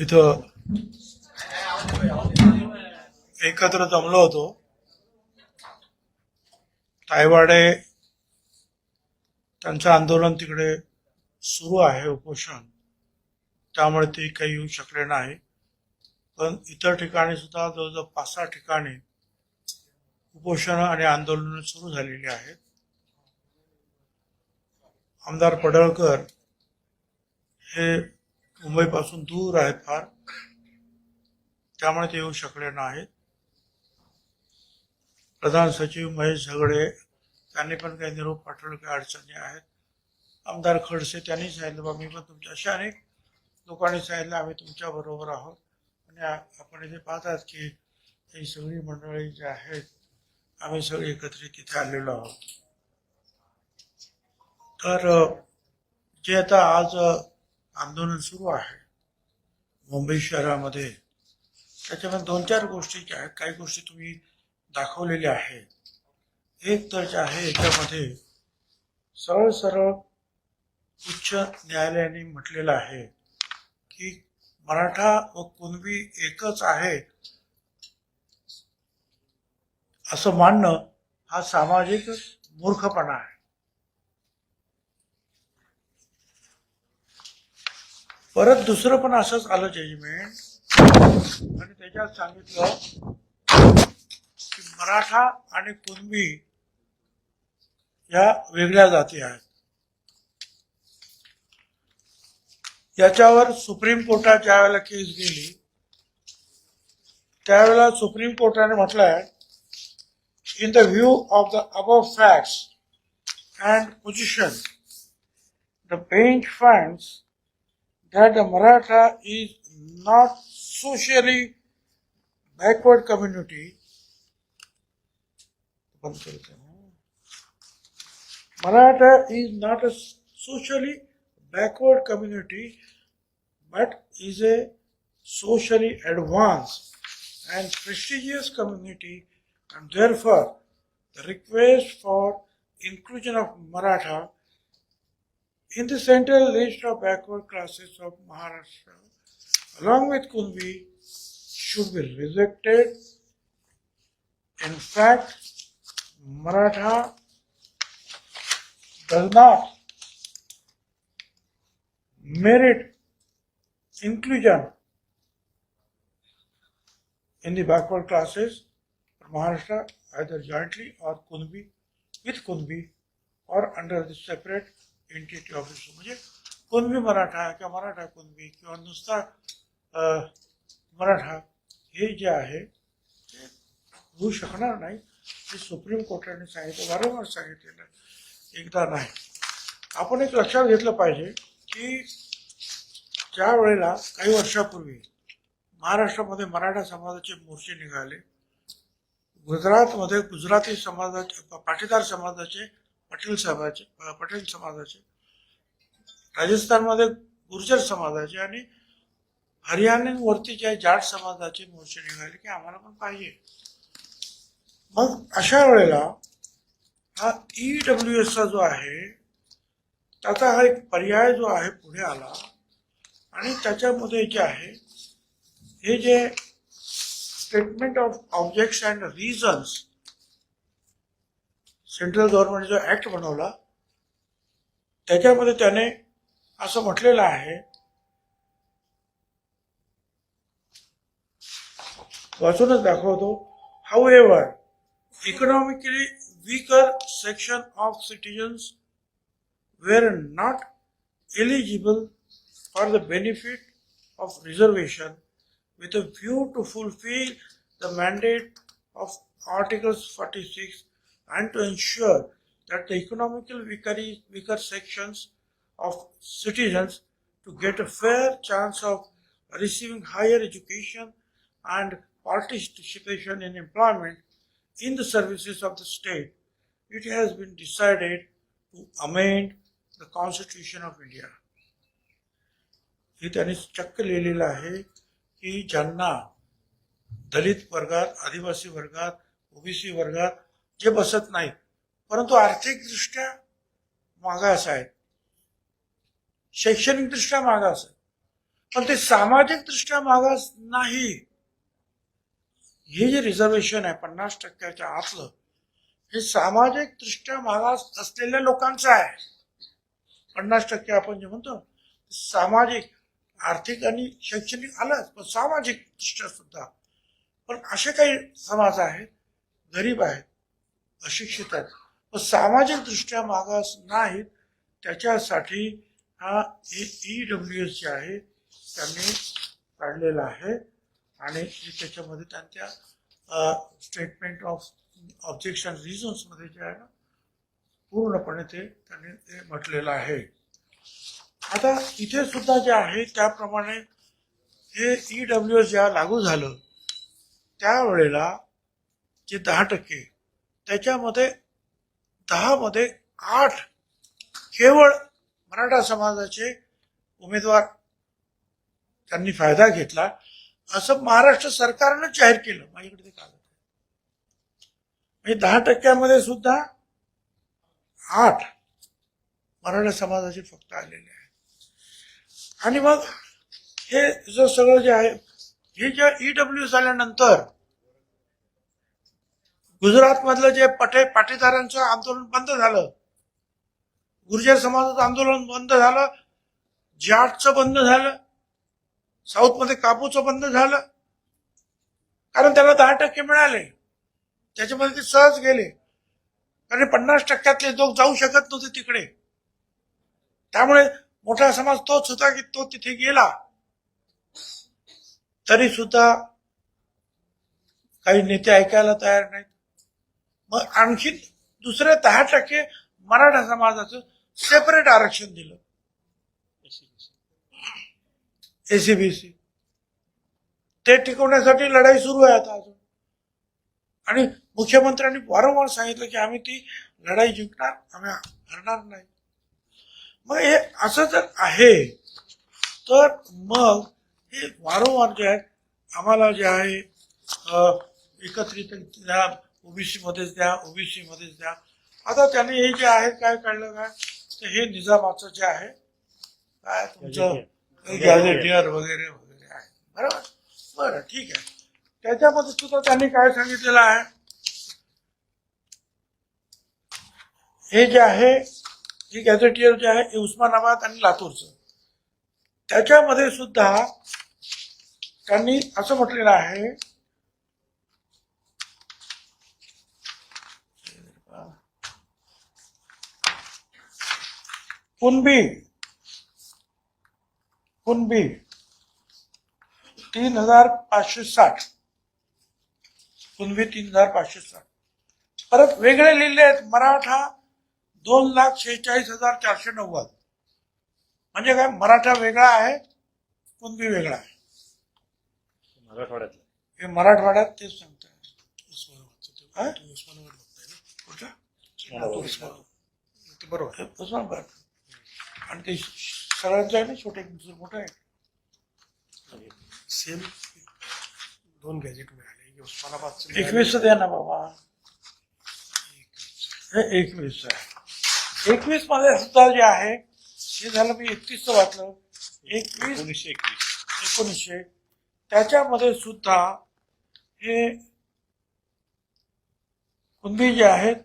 इथं एकत्र जमलो होतो. तायवाडे त्यांचं आंदोलन तिकडे सुरू आहे उपोषण. त्यामुळे ते काही येऊ शकले नाही. पण इतर ठिकाणी सुद्धा जवळजवळ पाच सहा ठिकाणी उपोषण आणि आंदोलन सुरू झालेली आहेत. आमदार पडळकर हे मुंबईपासून दूर आहे फार. त्यामुळे ते येऊ शकले नाहीत. प्रधान सचिव महेश झगडे त्यांनी पण काही निरोप पाठवले काही अडचणी आहेत. आमदार खडसे त्यांनी सांगितलं बा मी पण तुमच्या अशा अनेक लोकांनी सांगितलं आम्ही तुमच्या बरोबर आहोत. आणि आपण इथे पाहतात की ही सगळी मंडळी जी आहेत आम्ही सगळे एकत्रित तिथे आलेलो आहोत. तर जे आता आज आंदोलन सुरू आहे. मुंबई शहरामध्ये. त्याच्यामध्ये दोन चार गोष्टी ज्या आहेत काही गोष्टी तुम्ही दाखवलेल्या आहेत. एक तर जे आहे याच्यामध्ये सरळ सरळ उच्च न्यायालयाने म्हटलेलं आहे की मराठा व कुणबी एकच आहे असं मानणं हा सामाजिक मूर्खपणा आहे. परत दुसरं पण असंच आलं जजमेंट आणि त्याच्यात सांगितलं की मराठा आणि कुणबी या वेगळ्या जाती आहेत. याच्यावर सुप्रीम कोर्टात ज्या वेळेला केस गेली त्यावेळेला सुप्रीम कोर्टाने म्हटलंय in the view of the above facts and position the bench finds that the Maratha is not socially backward community. Maratha is not a socially backward community but is a socially advanced and prestigious community and therefore the request for inclusion of Maratha in the central list of backward classes of Maharashtra, along with Kunbi, should be rejected. In fact, Maratha does not merit inclusion in the backward classes of Maharashtra either jointly or Kunbi with Kunbi or under the separate entity office म्हणजे कुणबी मराठा किंवा मराठा कुणबी किंवा नुसता मराठा हे जे आहे ते होऊ शकणार नाही. हे सुप्रीम कोर्टाने सांगितलं वारंवार सांगितलेलं एकदा नाही. आपण एक लक्षात घेतलं पाहिजे की ज्या वेळेला काही वर्षापूर्वी महाराष्ट्रामध्ये मराठा समाजाचे मोर्चे निघाले गुजरातमध्ये गुजराती समाजाचे पाटीदार समाजाचे पटेल साहेबाचे पटेल समाजाचे राजस्थानमध्ये गुर्जर समाजाचे आणि हरियाणावरती जे जाट समाजाचे मोर्चे निघाले की आम्हाला पण पाहिजे. मग अशा वेळेला हा ई डब्ल्यू एसचा जो आहे त्याचा हा एक पर्याय जो आहे पुढे आला आणि त्याच्यामध्ये जे आहे हे जे statement of objects and reasons central गव्हर्नमेंटचा act बनवला त्याच्यामध्ये त्याने असं म्हटलेलं आहे वाचूनच दाखवतो however economically weaker section of citizens were not eligible for the benefit of reservation with a view to fulfil the mandate of articles forty six and to ensure that the economical weaker, weaker sections of citizens to get a fair chance of receiving higher education and participation in employment in the services of the state, it has been decided to amend the Constitution of India. हे त्यांनी चक्क लिहिलेलं आहे की ज्यांना दलित वर्गात आदिवासी वर्गात ओबीसी वर्गात जे बसत नाहीत परंतु आर्थिकदृष्ट्या मागास आहेत शैक्षणिकदृष्ट्या मागास आहेत पण ते सामाजिक दृष्ट्या मागास नाही. हे जे रिझर्वेशन आहे पन्नास टक्क्याच्या आतलं हे सामाजिक दृष्ट्या मागास असलेल्या लोकांचं आहे. पन्नास टक्के आपण जे म्हणतो सामाजिक आर्थिक आणि शैक्षणिक आलंच पण सामाजिक दृष्ट्या सुद्धा. पण असे काही समाज आहेत गरीब आहेत अशिक्षित आहेत. व सामाजिक दृष्ट्या मागास नाहीत. त्याच्यासाठी हा ई डब्ल्यू एस जे आहे त्यांनी काढलेला आहे. आणि त्याच्यामध्ये त्यांच्या स्टेटमेंट ऑफ ऑब्जेक्शन रिझन्समध्ये जे आहे ना पूर्णपणे ते त्यांनी ते म्हटलेलं आहे. आता इथे सुद्धा जे आहे त्याप्रमाणे हे ई डब्ल्यू एस ज्या लागू झालं. त्यावेळेला जे दहा टक्के त्याच्यामध्ये दहामध्ये आठ केवळ मराठा समाजाचे उमेदवार त्यांनी फायदा घेतला असं महाराष्ट्र सरकारनं जाहीर केलं. माझ्याकडे ते कागद म्हणजे दहा टक्क्यामध्ये सुद्धा आठ मराठा समाजाचे फक्त आलेले आहे आणि मग हे जर सगळं जे आहे हे जे ई डब्ल्यू झाल्यानंतर गुजरात मधलं जे पटे पाटीदारांचं आंदोलन बंद झालं गुर्जर समाजाचं आंदोलन बंद झालं जाटचं बंद झालं साऊथमध्ये कापूचं बंद झालं. कारण त्याला दहा टक्के मिळाले. त्याच्यामध्ये ते सहज गेले. कारण पन्नास टक्क्यातले लोक जाऊ शकत नव्हते तिकडे. त्यामुळे मोठा समाज तोच होता की तो तिथे गेला. तरी सुद्धा काही नेते ऐकायला तयार नाहीत. मग आणखी दुसरे दहा टक्के मराठा समाजाचं सेपरेट आरक्षण दिलं. एसीबीसी ते टिकवण्यासाठी लढाई सुरू आहे आता अजून. आणि मुख्यमंत्र्यांनी वारंवार सांगितलं की आम्ही ती लढाई जिंकणार आम्ही हरणार नाही. मग हे असं जर आहे तर मग हे वारंवार जे आहे आम्हाला जे आहे एकत्रित ओबीसी मध्येच द्या ओबीसी मध्येच द्या. आता त्याने हे जे आहे काय काढलं काय तर हे निजामाचं जे आहे काय तुमचं गॅझेटियर वगैरे वगैरे आहे. बरोबर? बरं ठीक आहे. त्याच्यामध्ये सुद्धा त्यांनी काय सांगितलेलं आहे? हे जे आहे हे गॅझेटियर जे आहे हे उस्मानाबाद आणि लातूरचं. त्याच्यामध्ये सुद्धा त्यांनी असं म्हटलेलं आहे कुणबी कुणबी तीन हजार पाचशे साठ। कुणबी तीन हजार पाचशे साठ। परत वेगळे लिहिले आहेत मराठा दोन लाख शेहेचाळीस हजार चारशे नव्वद. म्हणजे काय मराठा वेगळा आहे कुणबी वेगळा आहे. मराठवाड्यातलं. हे मराठवाड्यात तेच सांगताय. हा? उस्मानाबाद. बरोबर. आणि ते सगळ्यांचं आहे ना छोटे दुसरं मोठं आहे. सेम दोन गॅजेट मिळाले. एक उस्मानाबादचं एकवीस द्या ना बाबा. हे एकवीस आहे. एकवीसमध्ये सुद्धा जे आहे हे झालं मी एकतीस वाचलं. एकवीस एकोणीसशे एकवीस. एकोणीसशे. त्याच्यामध्ये सुद्धा हे कुणबी जे आहेत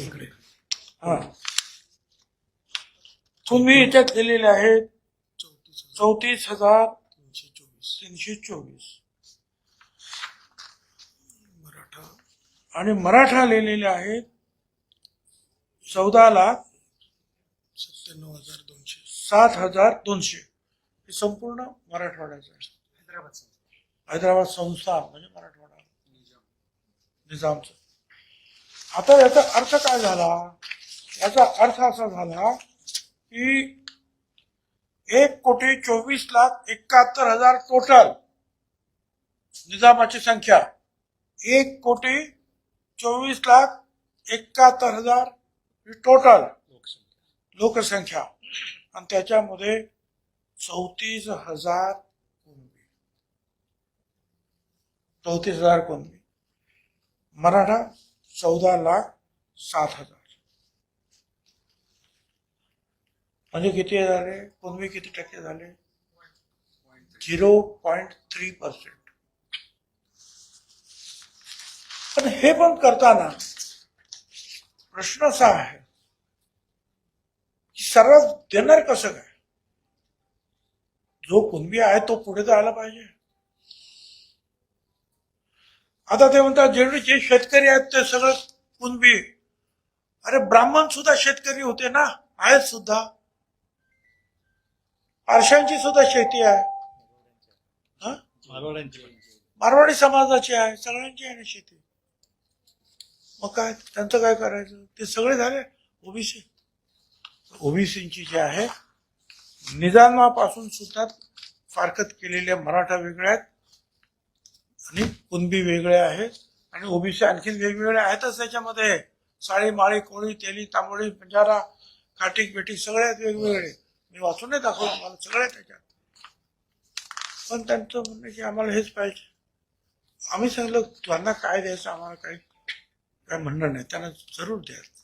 इकडे. हा. कुणबी याच्यात दिलेले आहेत चौतीस हजार चौतीस हजार तीनशे चोवीस. तीनशे चोवीस मराठा. आणि मराठा लिहिलेले आहेत चौदा लाख सत्त्याण्णव हजार दोनशे. सात हजार दोनशे. हे संपूर्ण मराठवाड्याचं आहे. हैदराबाद हैदराबाद संस्थान म्हणजे मराठवाडा. निजामचं. आता याचा अर्थ काय झाला? याचा अर्थ असा झाला की एक कोटी चोवीस लाख एकाहत्तर हजार टोटल निजामाची संख्या. एक कोटी चोवीस लाख एकाहत्तर हजार ही टोटल लोकसंख्या. लोकसंख्या आणि त्याच्यामध्ये चौतीस हजार कुणबी चौतीस हजार कुणबी मराठा चौदा लाख सात हजार. म्हणजे किती झाले? पूर्वी किती टक्के झाले? Zero point three percent. पण हे पण करताना प्रश्न असा आहे की सर्रास देणार कसं काय? जो कुणबी आहे तो पुढे जायला पाहिजे. आता ते म्हणतात जेवढे जे शेतकरी आहेत ते सगळं कुणबी. अरे ब्राह्मण सुद्धा शेतकरी होते ना? आहेत सुद्धा. पारशांची सुद्धा शेती आहे. हं? मारवाडी समाजाची आहे. सगळ्यांची आहे ना शेती. मग काय? त्यांचं काय करायचं? ते सगळे झाले? ओबीसी. ओबीसीची जे आहे निजामापासून सुद्धा फारकत केलेल्या मराठा वेगळ्या आहेत. आणि कुणबी वेगळे आहेत आणि ओबीसी आणखीन वेगवेगळे आहेतच त्याच्यामध्ये. साळी माळी कोळी तेली तांबोळी पंजारा काटिक बेटी सगळे आहेत वेगवेगळे. मी वाचून नाही दाखवलं मला सगळे त्याच्यात. पण त्यांचं म्हणणं की आम्हाला हेच पाहिजे. आम्ही सांगलं त्यांना काय द्यायचं? आम्हाला काही काय म्हणणं नाही. त्यांना जरूर द्यायचं.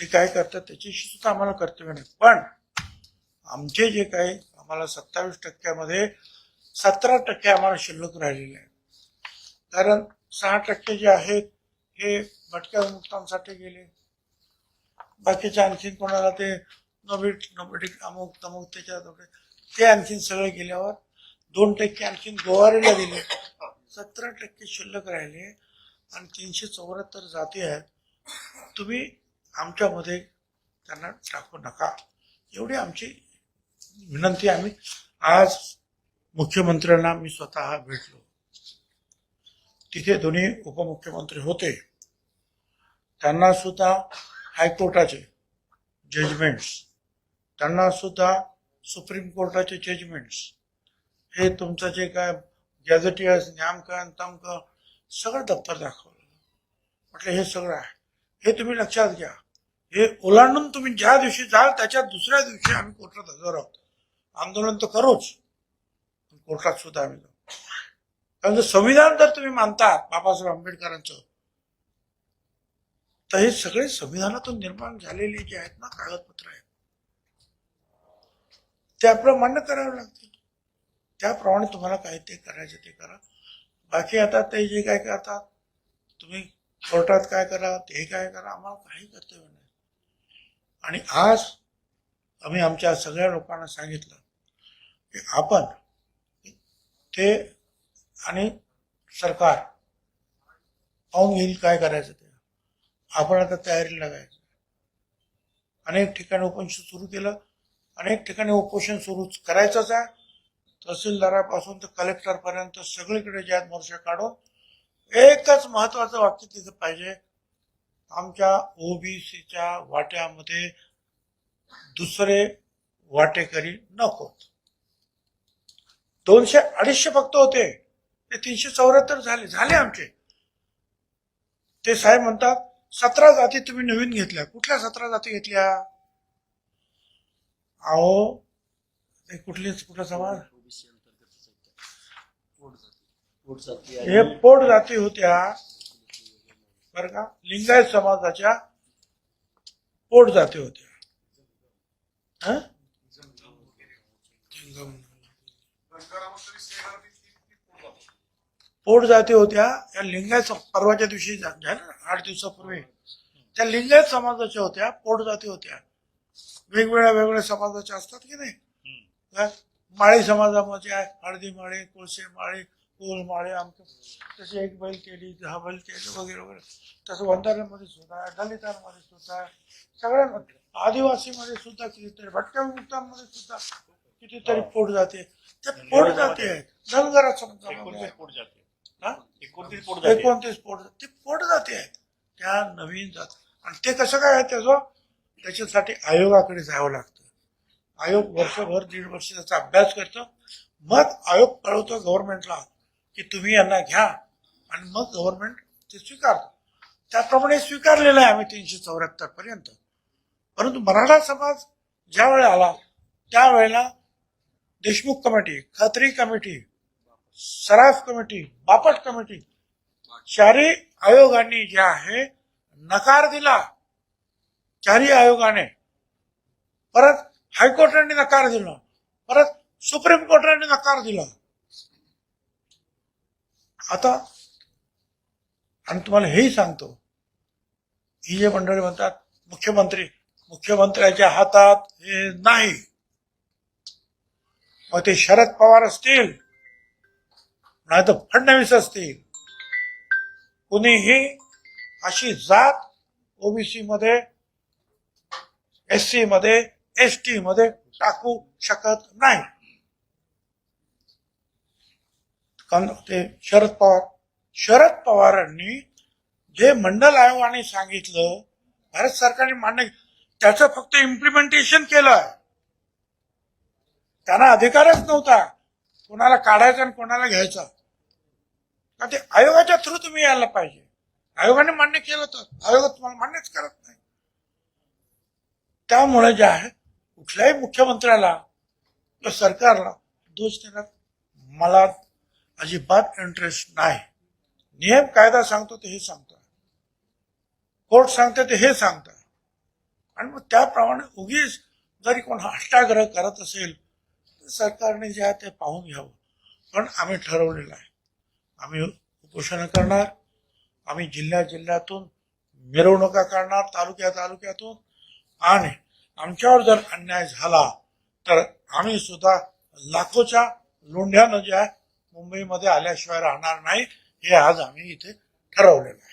ते काय करतात त्याच्याशी सुद्धा आम्हाला कर्तव्य नाही. पण आमचे जे काही आम्हाला सत्तावीस टक्क्यामध्ये सतरा टक्के आम्हाला शिल्लक राहिलेले आहे कारण सहा टक्के जे आहेत हे भटक्या मुक्तांसाठी गेले. बाकीचे आणखीन कोणाला ते नोबेट नोबेटिक अमुक तमुक त्याच्या ते आणखीन सगळे गेल्यावर दोन टक्के आणखीन गोवारीला दिले. सतरा टक्के शिल्लक राहिले आणि तीनशे चौऱ्याहत्तर जाती आहेत. तुम्ही आमच्यामध्ये त्यांना टाकू नका. एवढी आमची विनंती आम्ही आज मुख्यमंत्र्यांना मी स्वतः भेटलो. तिथे दोन्ही उपमुख्यमंत्री होते. त्यांना सुद्धा हायकोर्टाचे जजमेंट्स त्यांना सुद्धा सुप्रीम कोर्टाचे जजमेंट्स हे तुमचं जे काय गॅझेटियर्स न्यामकन तमकन सगळं दप्तर दाखवलं. म्हटलं हे सगळं आहे. हे तुम्ही लक्षात घ्या. हे ओलांडून तुम्ही ज्या दिवशी जाल त्याच्या दुसऱ्या दिवशी आम्ही कोर्टात हजर आहोत. आंदोलन तर करूच पण कोर्टात सुद्धा आम्ही जाऊ. कारण संविधान जर तुम्ही मानता बाबासाहेब आंबेडकरांचं तर हे सगळे संविधानातून निर्माण झालेले जे आहेत ना कागदपत्र आहेत ते आपलं मान्य करावं लागतील. त्याप्रमाणे तुम्हाला काय ते करायचं ते करा. बाकी आता ते जे काय करतात तुम्ही कोर्टात काय करा ते काय करा आम्हाला काही कर्तव्य नाही. आणि आज आम्ही आमच्या सगळ्या लोकांना सांगितलं की आपण ते आणि सरकार पाहून घेईल काय करायचं ते. आपण आता तयारीला लागायचं. अनेक ठिकाणी उपोषण सुरू केलं अनेक ठिकाणी उपोषण सुरू करायचंच आहे. तहसीलदारापासून तर कलेक्टरपर्यंत सगळीकडे ज्यात मोर्चा काढून एकच महत्वाचं वाक्य तिथं पाहिजे. आमच्या ओबीसीच्या वाट्यामध्ये दुसरे वाटेकरी नकोत. दोनशे अडीचशे फक्त होते. ते तीनशे चौऱ्याहत्तर झाले झाले आमचे. ते साहेब म्हणतात सतरा जाती तुम्ही नवीन घेतल्या. कुठल्या सतरा जाती घेतल्या? अहो ते कुठली कुठला समाज? हे पोट जाती होत्या. बर का? लिंगायत समाजाच्या पोट जाती होत्या. हं? पोट जाती होत्या या लिंगायत परवाच्या दिवशी आठ दिवसापूर्वी. त्या लिंगायत समाजाच्या होत्या पोट जाती होत्या. वेगवेगळ्या वेगवेगळ्या समाजाच्या असतात की नाही? माळी समाजामध्ये आहे हळदी माळे कोळसे माळे कोल माळे आमचं तसे एक बैल केली दहा बैल केली वगैरे वगैरे. तसं वंधाऱ्यामध्ये सुद्धा आहे दलितांमध्ये सुद्धा आहे सगळ्यांमध्ये. आदिवासीमध्ये सुद्धा कितीतरी भटक्या विमुक्तांमध्ये सुद्धा कितीतरी पोट जाते. ते पोट जाते आहेत धनगरा समाजामध्ये. एकोणतीस आहे. पोट जाते. हा? एकोणतीस पोट जाते? एकोणतीस पोट ते पोट जाते. आहेत त्या नवीन जात आणि ते कसं काय आहे त्याचं? त्याच्यासाठी आयोगाकडे जावं लागतं. आयोग वर्षभर दीड वर्ष त्याचा अभ्यास करतो. मग आयोग कळवतो गव्हर्नमेंटला की तुम्ही यांना घ्या आणि मग गव्हर्नमेंट ते स्वीकारतं. त्याप्रमाणे स्वीकारलेलं आहे आम्ही तीनशे चौऱ्याहत्तर पर्यंत. परंतु मराठा समाज ज्या वेळेला आला त्यावेळेला Deshmukh committee Khatri committee Saraf committee Bapat committee चारही आयोगांनी जे आहे नकार दिला. चारही आयोगाने. परत हायकोर्टाने नकार दिला. परत सुप्रीम कोर्टाने नकार दिला. आता आणि तुम्हाला हेही सांगतो ही जे मंडळी म्हणतात मुख्यमंत्री मुख्यमंत्र्याच्या हातात हे नाही. मग ते शरद पवार असतील नाही तर फडणवीस असतील. कुणीही अशी जात ओबीसी मध्ये एस सी मध्ये एस टी मध्ये टाकू शकत नाही. कारण ते शरद पवार शरद पवारांनी जे मंडल आयोगाने सांगितलं भारत सरकारने मान्य त्याचं फक्त इम्प्लिमेंटेशन केलं त्यांना अधिकारच नव्हता. कोणाला काढायचा आणि कोणाला घ्यायचा का ते आयोगाच्या थ्रू तुम्ही यायला पाहिजे. आयोगाने मान्य केलं तर आयोग तुम्हाला मान्यच करत नाही. त्यामुळे जे आहे कुठल्याही मुख्यमंत्र्याला किंवा सरकारला दोष देण्यात मला अजिबात इंटरेस्ट नाही. नियम कायदा सांगतो ते हे सांगतो. कोर्ट सांगते ते हे सांगतं. आणि मग त्याप्रमाणे उगीच जरी कोण अष्टाग्रह करत असेल सरकारने जे आहे ते पाहून घ्यावं. पण आम्ही ठरवलेलं आहे. आम्ही उपोषणं करणार. आम्ही जिल्ह्या जिल्ह्यातून मिरवणुका करणार तालुक्या तालुक्यातून. आणि आमच्यावर जर अन्याय झाला तर आम्ही सुद्धा लाखोच्या लोंढ्यानं जे आहे मुंबईमध्ये आल्याशिवाय राहणार नाही हे आज आम्ही इथे ठरवलेलं आहे.